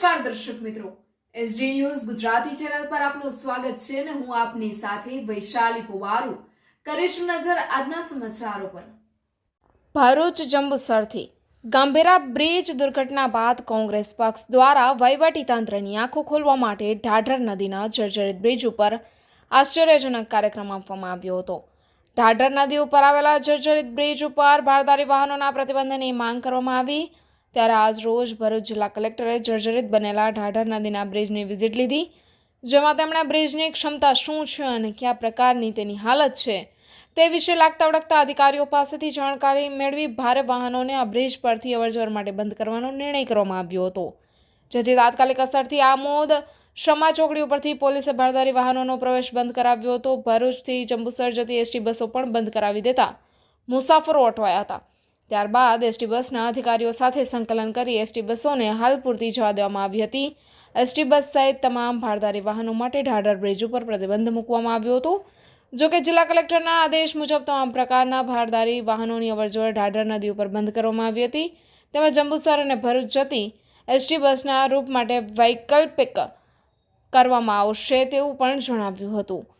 નમસ્કાર દર્શક મિત્રો. એસડી ન્યૂઝ ગુજરાતી ચેનલ પર આપનું સ્વાગત છે અને હું આપની સાથે વૈશાલી પુવારુ. કરીશું નજર આજના સમાચારો પર. ભરૂચ જંબુસરથી ગાંભીરા બ્રિજ દુર્ઘટના બાદ કોંગ્રેસ પક્ષ દ્વારા વહીવટીતંત્રની આંખો ખોલવા માટે ઢાઢર નદીના જર્જરિત બ્રિજ ઉપર આશ્ચર્યજનક કાર્યક્રમ આપવામાં આવ્યો હતો. ઢાઢર નદી ઉપર આવેલા જર્જરિત બ્રિજ ઉપર ભારદારી વાહનોના પ્રતિબંધની માંગ કરવામાં આવી. ત્યારે આજ રોજ ભરૂચ જિલ્લા કલેક્ટરે જર્જરિત બનેલા ઢાઢર નદીના બ્રિજની વિઝિટ લીધી, જેમાં તેમણે બ્રિજની ક્ષમતા શું છે અને કયા પ્રકારની તેની હાલત છે તે વિશે લાગતા ઓળખતા અધિકારીઓ પાસેથી જાણકારી મેળવી ભારે વાહનોને આ બ્રિજ પરથી અવરજવર માટે બંધ કરવાનો નિર્ણય કરવામાં આવ્યો હતો. જેથી તાત્કાલિક અસરથી આમોદ શમા ચોકડી ઉપરથી પોલીસે ભારદારી વાહનોનો પ્રવેશ બંધ કરાવ્યો હતો. ભરૂચથી જંબુસર જતી એસટી બસો પણ બંધ કરાવી દેતા મુસાફરો અટવાયા હતા. ત્યારબાદ એસટી બસના અધિકારીઓ સાથે સંકલન કરી એસટી બસોને હાલ પૂરતી જવા દેવામાં આવી હતી. એસટી બસ સહિત તમામ ભારદારી વાહનો માટે ઢાઢર બ્રિજ ઉપર પ્રતિબંધ મૂકવામાં આવ્યો હતો. જોકે જિલ્લા કલેક્ટરના આદેશ મુજબ તમામ પ્રકારના ભારદારી વાહનોની અવરજવર ઢાઢર નદી ઉપર બંધ કરવામાં આવી હતી. તેમજ જંબુસર અને ભરૂચ જતી એસટી બસના રૂપ માટે વૈકલ્પિક કરવામાં આવશે તેવું પણ જણાવ્યું હતું.